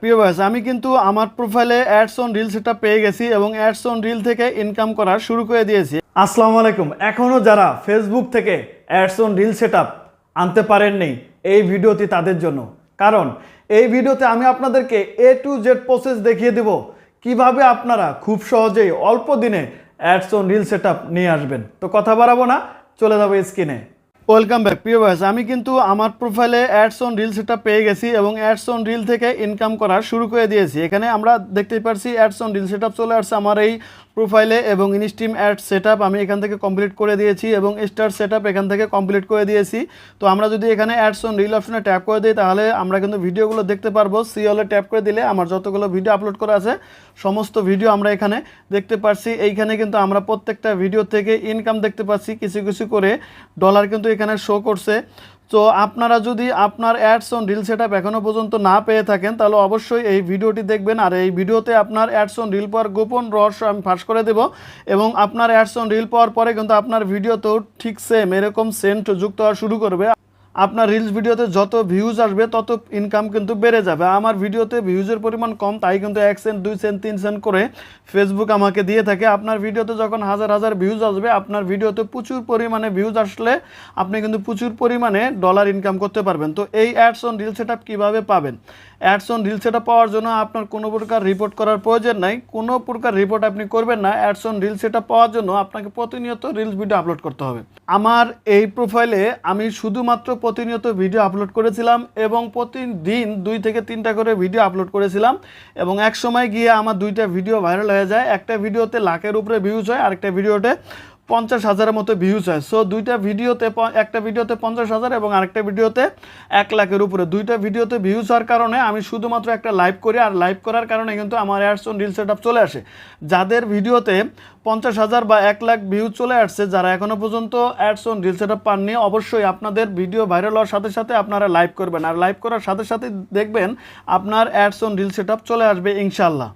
প্রিয় ভাইস, আমি কিন্তু আমার প্রোফাইলে অ্যাডস অন রিল সেটা পেয়ে গেছি এবং অ্যাডস অন রিল থেকে ইনকাম করা শুরু করে দিয়েছি। আসসালামু আলাইকুম। এখনও যারা ফেসবুক থেকে অ্যাডস অন রিল সেট আনতে পারেননি, এই ভিডিওটি তাদের জন্য। কারণ এই ভিডিওতে আমি আপনাদেরকে এ টু জেড প্রসেস দেখিয়ে দেব কীভাবে আপনারা খুব সহজেই অল্প দিনে অ্যাডস অন রিল সেট নিয়ে আসবেন। তো কথা বাড়াবো না, চলে যাব স্ক্রিনে ওয়েলকাম ব্যাক প্রিয় ভাইস। আমি কিন্তু আমার প্রোফাইলে অ্যাডস অন রিল সেটা পেয়ে গেছি এবং অ্যাডস অন রিল থেকে ইনকাম করা শুরু করে দিয়েছি। এখানে আমরা দেখতেই পারছি অ্যাডস অন রিল সেট চলে আসছে আমার এই প্রোফাইলে এবং ইনস্টিম অ্যাড সেট আমি এখান থেকে কমপ্লিট করে দিয়েছি এবং স্টার সেট এখান থেকে কমপ্লিট করে দিয়েছি। তো আমরা যদি এখানে অ্যাডস অন রিল অপশনে ট্যাপ করে দিই, তাহলে আমরা কিন্তু ভিডিওগুলো দেখতে পারব। সি হলে ট্যাপ করে দিলে আমার যতগুলো ভিডিও আপলোড করা আছে, সমস্ত ভিডিও আমরা এখানে দেখতে পারছি। এইখানে কিন্তু আমরা প্রত্যেকটা ভিডিও থেকে ইনকাম দেখতে পাচ্ছি। কিছু কিছু করে ডলার কিন্তু এখানে শো করছে। তো আপনারা যদি আপনার ads on reel set up এখনও পর্যন্ত না পেয়ে থাকেন, তাহলে অবশ্যই এই ভিডিওটি দেখবেন। আর এই ভিডিওতে আপনার অ্যাডস অন রিল পাওয়ার গোপন রহস্য আমি ফাঁস করে দেব এবং আপনার অ্যাডস অন রিল পাওয়ার পরে কিন্তু আপনার ভিডিওতেও ঠিক সেম এরকম সেন্ট যুক্ত হওয়া শুরু করবে। আপনার রিলস ভিডিওতে যত ভিউজ আসবে, তত ইনকাম কিন্তু বেড়ে যাবে। আমার ভিডিওতে ভিউজের পরিমাণ কম, তাই কিন্তু এক সেন্ট দুই সেন্ট তিন সেন্ট করে ফেসবুক আমাকে দিয়ে থাকে। আপনার ভিডিওতে যখন হাজার হাজার ভিউজ আসবে, আপনার ভিডিওতে প্রচুর পরিমাণে ভিউজ আসলে আপনি কিন্তু প্রচুর পরিমাণে ডলার ইনকাম করতে পারবেন। তো এই অ্যাডস অন রিলস সেট কীভাবে পাবেন? অ্যাডস অন রিল সেট পাওয়ার জন্য আপনার কোনো প্রকার রিপোর্ট করার প্রয়োজন নাই। কোনো প্রকার রিপোর্ট আপনি করবেন না। অ্যাডস অন রিল সেট পাওয়ার জন্য আপনাকে প্রতিনিয়ত রিলস ভিডিও আপলোড করতে হবে। আমার এই প্রোফাইলে আমি শুধুমাত্র প্রতিনিয়ত ভিডিও আপলোড করেছিলাম এবং প্রতিদিন দুই থেকে তিনটা করে ভিডিও আপলোড করেছিলাম এবং এক সময় গিয়ে আমার দুইটা ভিডিও ভাইরাল হয়ে যায়। একটা ভিডিওতে লাখের উপরে ভিউজ হয়, আরেকটা ভিডিওতে পঞ্চাশ হাজারের মতো ভিউজ হয়। সো দুইটা ভিডিওতে একটা ভিডিওতে পঞ্চাশ হাজার এবং আরেকটা ভিডিওতে এক লাখের উপরে। দুইটা ভিডিওতে ভিউজ হওয়ার কারণে আমি শুধুমাত্র একটা লাইভ করি আর লাইভ করার কারণে কিন্তু আমার অ্যাডস অন রিল সেট চলে আসে। যাদের ভিডিওতে পঞ্চাশ হাজার বা এক লাখ ভিউজ চলে আসছে, যারা এখনও পর্যন্ত অ্যাডস রিল সেট পাননি, অবশ্যই আপনাদের ভিডিও ভাইরাল হওয়ার সাথে সাথে আপনারা লাইভ করবেন। আর লাইভ করার সাথে সাথে দেখবেন আপনার অ্যাডস অন রিল সেট চলে আসবে ইনশাল্লাহ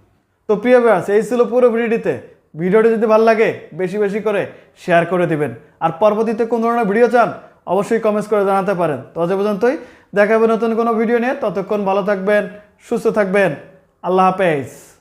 তো প্রিয় ব্যাস এই ছিল পুরো ভিডিওটিতে ভিডিওটি যদি ভালো লাগে, বেশি বেশি করে শেয়ার করে দিবেন। আর পরবর্তীতে কোন ধরনের ভিডিও চান, অবশ্যই কমেন্টস করে জানাতে পারেন। তো আজ পর্যন্তই। দেখা হবে নতুন কোনো ভিডিও নিয়ে। ততক্ষণ ভালো থাকবেন, সুস্থ থাকবেন। আল্লাহ হাফেজ।